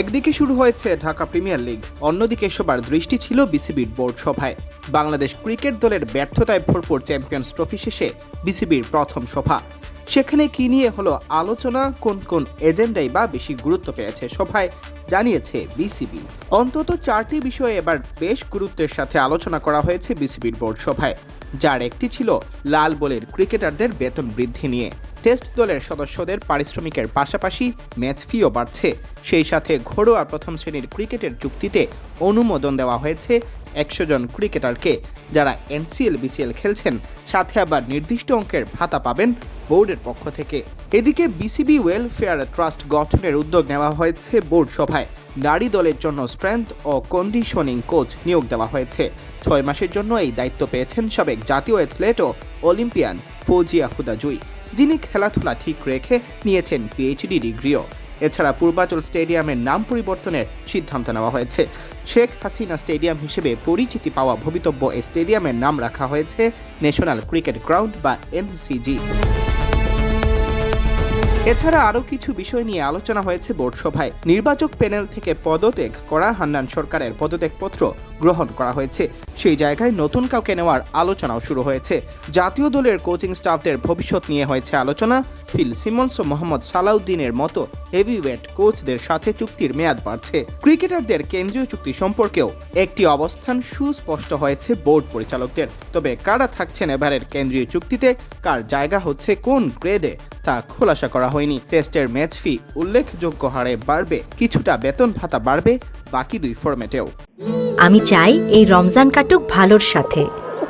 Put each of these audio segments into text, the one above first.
একদিকে শুরু হয়েছে ঢাকা প্রিমিয়ার লিগ, অন্যদিকে সবার দৃষ্টি ছিল বিসিবির বোর্ড সভায়। বাংলাদেশ ক্রিকেট দলের ব্যর্থতায় ভরপুর চ্যাম্পিয়ন্স ট্রফি শেষে বিসিবির প্রথম সভা। সেখানে কি নিয়ে হলো আলোচনা, কোন কোন এজেন্ডাই বা বেশি গুরুত্ব পেয়েছে সভায় জানিয়েছে বিসিবি। অন্তত চারটি বিষয়ে এবার বেশ গুরুত্বের সাথে আলোচনা করা হয়েছে বিসিবির বোর্ড সভায়। যার একটি ছিল লাল বলের ক্রিকেটারদের বেতন বৃদ্ধি নিয়ে। টেস্ট দলের সদস্যদের পারিশ্রমিকের পাশাপাশি ম্যাচ ফিও বাড়ছে। সেই সাথে ঘরোয়া প্রথম শ্রেণির ক্রিকেটের চুক্তিতে অনুমোদন দেওয়া হয়েছে একশো জন ক্রিকেটারকে যারা এনসিএল, বিসিএল খেলছেন, সাথে আবার নির্দিষ্ট অঙ্কের ভাতা পাবেন বোর্ডের পক্ষ থেকে। এদিকে বিসিবি ওয়েলফেয়ার ট্রাস্ট গঠনের উদ্যোগ নেওয়া হয়েছে বোর্ড সভায়। নারী দলের জন্য স্ট্রেংথ ও কন্ডিশনিং কোচ নিয়োগ দেওয়া হয়েছে। ছয় মাসের জন্য এই দায়িত্ব পেয়েছেন সাবেক জাতীয় অ্যাথলেট ও অলিম্পিয়ান ফৌজিয়া হুদা জুই যিনি খেলাধুলা ঠিক রেখে নিয়েছেন পিএইচডি ডিগ্রিও। এছাড়া পূর্বাচল স্টেডিয়ামের নাম পরিবর্তনের সিদ্ধান্ত নেওয়া হয়েছে। শেখ হাসিনা স্টেডিয়াম হিসেবে পরিচিতি পাওয়া ভবিতব্য এই স্টেডিয়ামের নাম রাখা হয়েছে ন্যাশনাল ক্রিকেট গ্রাউন্ড বা এনসিজি। এছাড়া আরও কিছু বিষয় নিয়ে আলোচনা হয়েছে বোর্ড সভায়। নির্বাচক প্যানেল থেকে পদত্যাগ করা হান্নান সরকারের পদত্যাগপত্র গ্রহণ করা হয়েছে। সেই জায়গায় নতুন কাউকে নেওয়ার আলোচনাও শুরু হয়েছে। জাতীয় দলের কোচিং স্টাফদের ভবিষ্যৎ নিয়ে হয়েছে আলোচনা। ফিল সিমন্স ও মোহাম্মদ সালাউদ্দিনের মতো হেভিওয়েট কোচদের সাথে চুক্তির মেয়াদ বাড়ছে। ক্রিকেটারদের কেন্দ্রীয় চুক্তি সম্পর্কেও একটি অবস্থান সুস্পষ্ট হয়েছে বোর্ড পরিচালকদের। তবে কারা থাকছেন এবারের কেন্দ্রীয় চুক্তিতে? কার জায়গা হচ্ছে কোন গ্রেডে? তা খোলাসা করা হয়নি। টেস্টের ম্যাচ ফি উল্লেখযোগ্য হারে বাড়বে। কিছুটা বেতন ভাতা বাড়বে বাকি দুই ফরম্যাটেও। আমি চাই এই রমজান কাটুক ভালোর সাথে।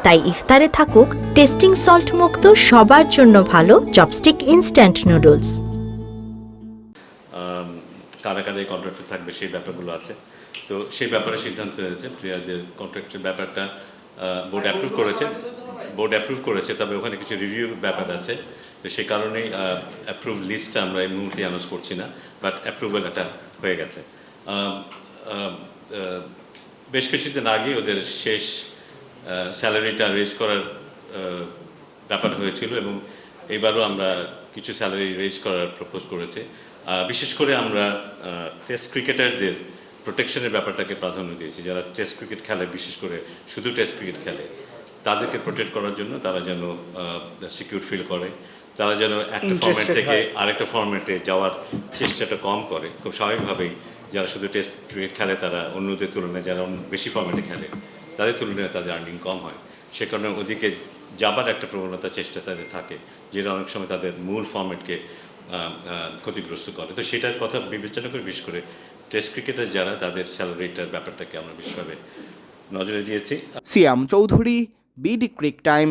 তাই ইফতারে থাকুক, টেস্টিং সল্ট মুক্ত, সবার জন্য ভালো চপস্টিক ইনস্ট্যান্ট নুডলস। কারা কারা এই কন্ট্রাক্টে থাকবে সেই ব্যাপারগুলো আছে। তো সেই ব্যাপারে সিদ্ধান্ত হয়েছে প্লেয়ারদের কন্ট্রাক্টের ব্যাপারটা বোর্ড অ্যাপ্রুভ করেছে। বোর্ড অ্যাপ্রুভ করেছে, তবে ওখানে কিছু রিভিউ ব্যাপার আছে। তো সেই কারণেই অ্যাপ্রুভ লিস্টটা আমরা এই মুহূর্তে অ্যানাউন্স করছি না বাট অ্যাপ্রুভাল একটা হয়ে গেছে। বেশ কিছুদিন আগে ওদের শেষ স্যালারিটা রেজ করার ব্যাপার হয়েছিল এবং এবারও আমরা কিছু স্যালারি রেজ করার প্রপোজ করেছে। বিশেষ করে আমরা টেস্ট ক্রিকেটারদের প্রোটেকশনের ব্যাপারটাকে প্রাধান্য দিয়েছি। যারা টেস্ট ক্রিকেট খেলে, বিশেষ করে শুধু টেস্ট ক্রিকেট খেলে, তাদেরকে প্রোটেক্ট করার জন্য তারা যেন সিকিউর ফিল করে। তারা যেন একটা ফর্মেট থেকে আরেকটা ফর্মেটে যাওয়ার চেষ্টাটা কম করে। খুব স্বাভাবিকভাবেই যারা শুধু টেস্ট ক্রিকেট খেলে তারা অন্যদের তুলনায় যারা অন্য বেশি ফর্মেটে খেলে তাদের তুলনায় তাদের আর্নিং কম হয়। সে কারণে ওদিকে যাবার একটা প্রবণতা চেষ্টা তাদের থাকে যেটা অনেক সময় তাদের মূল ফর্মেটকে ক্ষতিগ্রস্ত করে। তো সেটার কথা বিবেচনা করে বিশেষ করে টেস্ট ক্রিকেটার যারা তাদের স্যালারিটার ব্যাপারটাকে আমরা বিশেষভাবে নজরে দিয়েছি। Siam Chowdhury BD Crictime